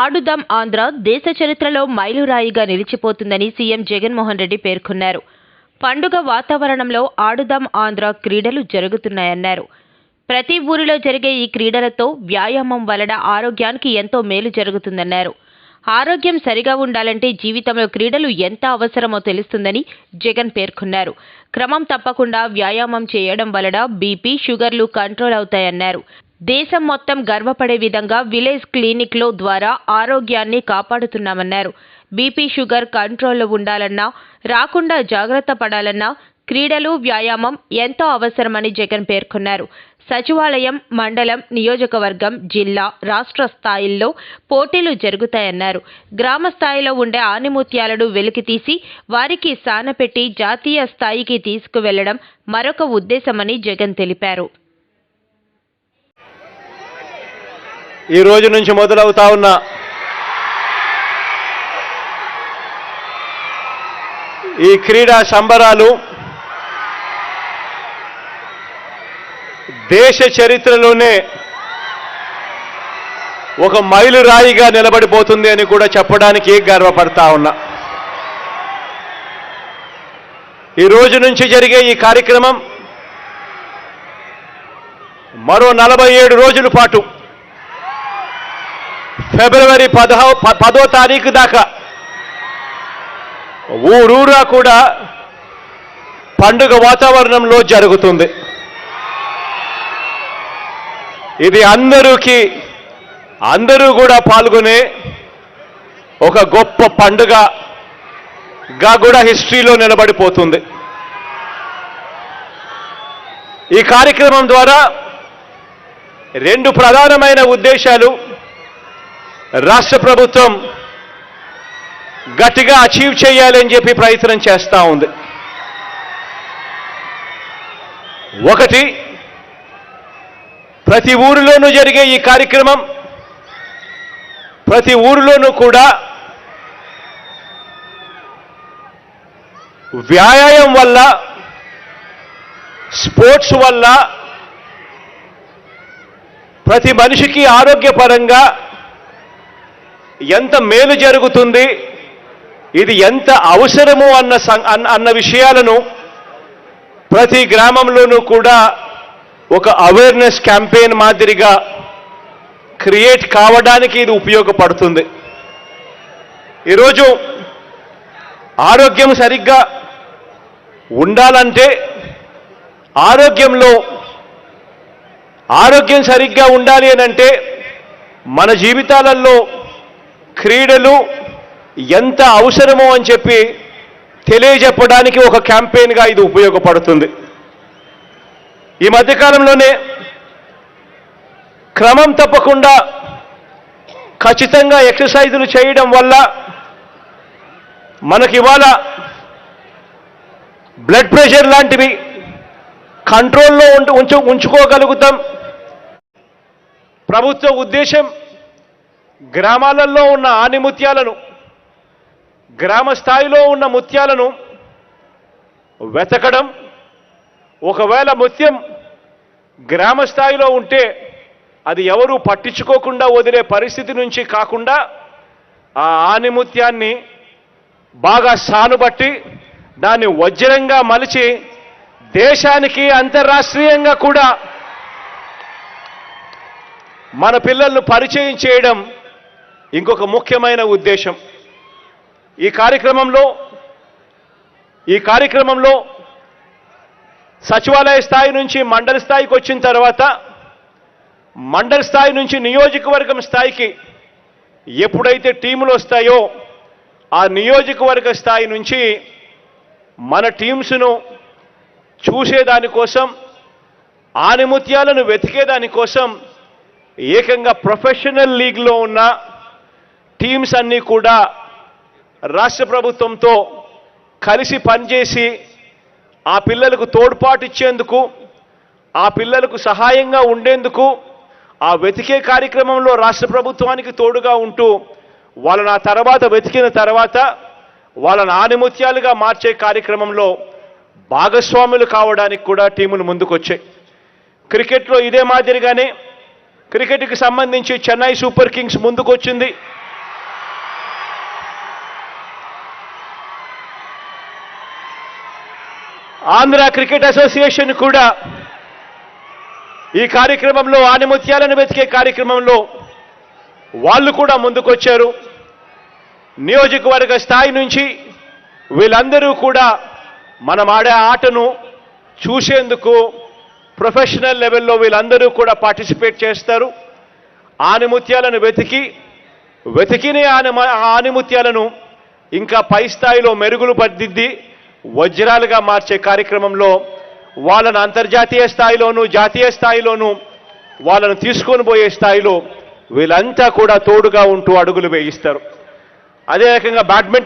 ఆడుదాం ఆంధ్ర దేశ చరిత్రలో మైలురాయిగా నిలిచిపోతుందని సీఎం జగన్మోహన్ రెడ్డి పేర్కొన్నారు. పండుగ వాతావరణంలో ఆడుదాం ఆంధ్ర క్రీడలు జరుగుతున్నాయన్నారు. ప్రతి ఊరిలో జరిగే ఈ క్రీడలతో వ్యాయామం వలన ఆరోగ్యానికి ఎంతో మేలు జరుగుతుందన్నారు. ఆరోగ్యం సరిగా ఉండాలంటే జీవితంలో క్రీడలు ఎంత అవసరమో తెలుస్తుందని జగన్ పేర్కొన్నారు. క్రమం తప్పకుండా వ్యాయామం చేయడం వలన బీపీ షుగర్లు కంట్రోల్ అవుతాయన్నారు. దేశం మొత్తం గర్వపడే విధంగా విలేజ్ క్లినిక్లో ద్వారా ఆరోగ్యాన్ని కాపాడుతున్నామన్నారు. బీపీ షుగర్ కంట్రోల్లో ఉండాలన్నా రాకుండా జాగ్రత్త పడాలన్నా క్రీడలు వ్యాయామం ఎంతో అవసరమని జగన్ పేర్కొన్నారు. సచివాలయం మండలం నియోజకవర్గం జిల్లా రాష్ట్ర స్థాయిల్లో పోటీలు జరుగుతాయన్నారు. గ్రామ స్థాయిలో ఉండే ఆనిముత్యాలను వెలికితీసి వారికి సానపెట్టి జాతీయ స్థాయికి తీసుకువెళ్ళడం మరొక ఉద్దేశమని జగన్ తెలిపారు. ఈ రోజు నుంచి మొదలవుతా ఉన్న. ఈ క్రీడా సంబరాలు దేశ చరిత్రలోనే ఒక మైలురాయిగా నిలబడిపోతుంది అని కూడా చెప్పడానికి గర్వపడతా ఉన్నా. ఈ రోజు నుంచి జరిగే ఈ కార్యక్రమం మరో నలభై ఏడు రోజుల పాటు ఫిబ్రవరి పదహో ప- పదో తారీఖు దాకా ఊరూరా కూడా పండుగ వాతావరణంలో జరుగుతుంది. ఇది అందరికీ అందరూ కూడా పాల్గొనే ఒక గొప్ప పండుగగా కూడా హిస్టరీలో నిలబడిపోతుంది. ఈ కార్యక్రమం ద్వారా రెండు ప్రధానమైన ఉద్దేశాలు రాష్ట్ర ప్రభుత్వం గట్టిగా అచీవ్ చేయాలని చెప్పి ప్రయత్నం చేస్తూ ఉంది. ఒకటి ప్రతి ఊరిలోనూ జరిగే ఈ కార్యక్రమం ప్రతి ఊరిలోనూ కూడా వ్యాయామం వల్ల స్పోర్ట్స్ వల్ల ప్రతి మనిషికి ఆరోగ్యపరంగా ఎంత మేలు జరుగుతుంది ఇది ఎంత అవసరము అన్న సం- అన్న- అన్న విషయాలను ప్రతి గ్రామంలోనూ కూడా ఒక అవేర్నెస్ క్యాంపెయిన్ మాదిరిగా క్రియేట్ కావడానికి ఇది ఉపయోగపడుతుంది. ఈరోజు ఆరోగ్యం సరిగ్గా ఉండాలంటే ఆరోగ్యంలో ఆరోగ్యం సరిగ్గా ఉండాలి అని అంటే మన జీవితాలలో క్రీడలు ఎంత అవసరమో అని చెప్పి తెలియజెప్పడానికి ఒక క్యాంపెయిన్గా ఇది ఉపయోగపడుతుంది. ఈ మధ్యకాలంలోనే క్రమం తప్పకుండా ఖచ్చితంగా ఎక్సర్సైజులు చేయడం వల్ల మనకి ఇవాళ బ్లడ్ ప్రెషర్ లాంటివి కంట్రోల్లో ఉంచు ఉంచుకోగలుగుతాం. ప్రభుత్వ ఉద్దేశం గ్రామాలలో ఉన్న ఆనిముత్యాలను గ్రామ స్థాయిలో ఉన్న ముత్యాలను వెతకడం ఒకవేళ ముత్యం గ్రామ స్థాయిలో ఉంటే అది ఎవరు పట్టించుకోకుండా వదిలే పరిస్థితి నుంచి కాకుండా ఆ ఆనిముత్యాన్ని బాగా సానుబట్టి దాన్ని వజ్రంగా మలిచి దేశానికి అంతర్రాష్ట్రీయంగా కూడా మన పిల్లలను పరిచయం చేయడం ఇంకొక ముఖ్యమైన ఉద్దేశం. ఈ కార్యక్రమంలో ఈ కార్యక్రమంలో సచివాలయ స్థాయి నుంచి మండల స్థాయికి వచ్చిన తర్వాత మండల స్థాయి నుంచి నియోజకవర్గం స్థాయికి ఎప్పుడైతే టీములు వస్తాయో ఆ నియోజకవర్గ స్థాయి నుంచి మన టీమ్స్ను చూసేదానికోసం ఆనిముత్యాలను వెతికేదానికోసం ఏకంగా ప్రొఫెషనల్ లీగ్లో ఉన్న టీమ్స్ అన్నీ కూడా రాష్ట్ర ప్రభుత్వంతో కలిసి పనిచేసి ఆ పిల్లలకు తోడ్పాటు ఇచ్చేందుకు ఆ పిల్లలకు సహాయంగా ఉండేందుకు ఆ వెతికే కార్యక్రమంలో రాష్ట్ర ప్రభుత్వానికి తోడుగా ఉంటూ వాళ్ళని ఆ తర్వాత వెతికిన తర్వాత వాళ్ళని ఆనిముత్యాలుగా మార్చే కార్యక్రమంలో భాగస్వాములు కావడానికి కూడా టీములు ముందుకొచ్చాయి. క్రికెట్లో ఇదే మాదిరిగానే క్రికెట్కి సంబంధించి చెన్నై సూపర్ కింగ్స్ ముందుకొచ్చింది. ఆంధ్ర క్రికెట్ అసోసియేషన్ కూడా ఈ కార్యక్రమంలో ఆనిముత్యాలను వెతికే కార్యక్రమంలో వాళ్ళు కూడా ముందుకొచ్చారు. నియోజకవర్గ స్థాయి నుంచి వీళ్ళందరూ కూడా మనం ఆడే ఆటను చూసేందుకు ప్రొఫెషనల్ లెవెల్లో వీళ్ళందరూ కూడా పార్టిసిపేట్ చేస్తారు. ఆనిముత్యాలను వెతికి వెతికిన ఆనిమ ఆనిముత్యాలను ఇంకా పై స్థాయిలో మెరుగులు పద్దిద్ది వజ్రాలుగా మార్చే కార్యక్రమంలో వాళ్ళను అంతర్జాతీయ స్థాయిలోనూ జాతీయ స్థాయిలోనూ వాళ్ళను తీసుకొని పోయే స్థాయిలో వీళ్ళంతా కూడా తోడుగా ఉంటూ అడుగులు వేయిస్తారు. అదే రకంగా బ్యాడ్మింటన్